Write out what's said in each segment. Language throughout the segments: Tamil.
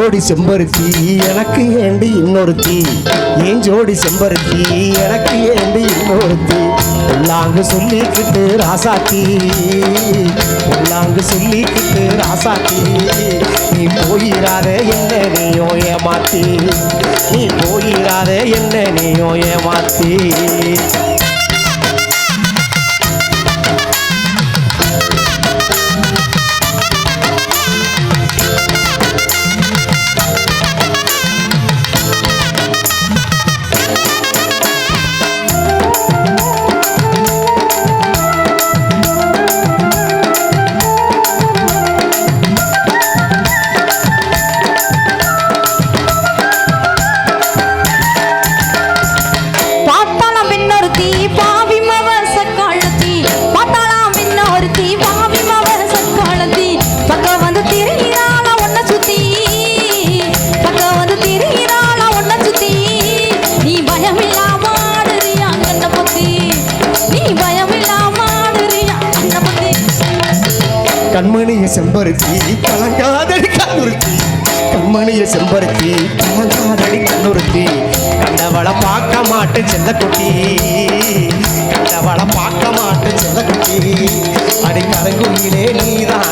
ஜோடி செம்பருத்தி எனக்கு ஏண்டி இன்னொருத்தி? ஏன் ஜோடி செம்பருத்தி எனக்கு ஏண்டி இன்னொருத்தி? உள்ளாங்க சொல்லிக்கிட்டு ராசாத்தி உள்ளாங்க சொல்லிக்கிட்டு ராசாத்தி. நீ போயிடாத என்ன நீயோ ஏமாத்தி நீ போயிடாத என்ன நீயோ ஏமாத்தி. கண்மணிய செம்பருத்தி கலங்காதடி கண்ணுறுத்தி. கண்மணிய செம்பருத்தி கலங்காதடி கண்ணுறுத்தி. கண்டவளை பார்க்க மாட்டு செல்லக்குட்டி. கண்டவளை பார்க்க மாட்டு செல்லக்குட்டி. அடி கரங்குயிலே நீதான்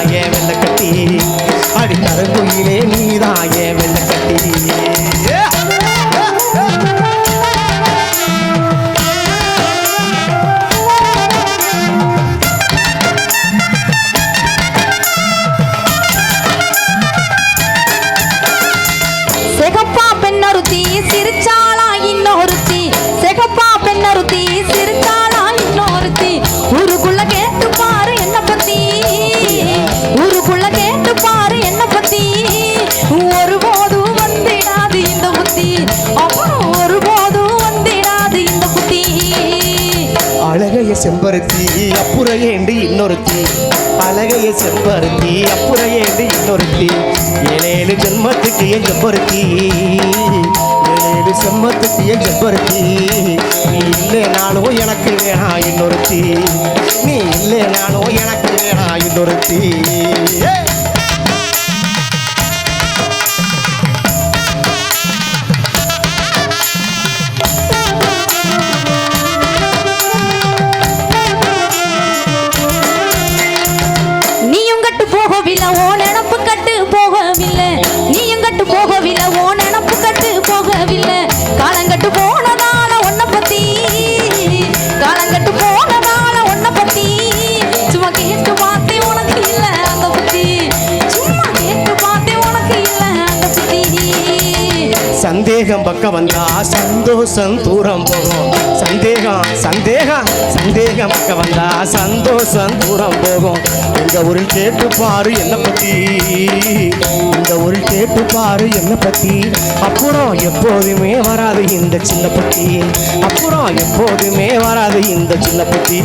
அழகைய செம்பருத்தி அப்புறையேண்டு இன்னொருத்தி? அழகைய செம்பருத்தி அப்புறையேண்டு இன்னொருத்தி? ஏழேழு ஜென்மத்துக்கு என் செம்பருத்தி? ஏழேழு செம்மத்துக்கு என் செம்பருத்தி? நீ இல்லைனாலும் எனக்கு வேணா இன்னொருத்தி. நீ இல்லைனாலும் எனக்கு வேணா இன்னொருத்தி. பார்க்க பக்கம் வந்தா சந்தோஷம் தூரம் போகும். சந்தேகம் சந்தேகம் சந்தேகம் பக்கம் வந்தா சந்தோஷம் தூரம் போகும். இந்த ஊரில் கேட்டு பாரு என்ன பத்தி. இந்த ஊரில் கேட்டு பாரு என்ன பத்தி. அப்புறம் எப்போதுமே வராது இந்த சின்ன பத்தி. அப்புறம் எப்போதுமே வராது இந்த சின்ன பத்தி.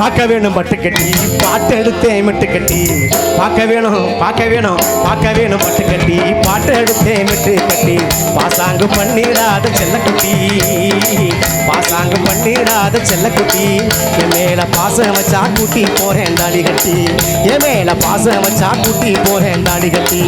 பார்க்க வேணும் பட்டு கட்டி. பாட்டு எடுத்தேன் மிட்டு கட்டி. பார்க்க வேணும் பார்க்க வேணும் பார்க்க வேணும் பட்டு கட்டி. பாட்டு எடுத்தேன் மிட்டு கட்டி. பாசாங்கு பண்ணிடாத செல்லக்குட்டி. பாசாங்கு பண்ணிடாத செல்லக்குட்டி. என் மேல பாசம் வச்சா கூட்டி போறேன் தாடி கட்டி. என் மேல பாசம் வச்சா கூட்டி போறேன் தாடி கட்டி.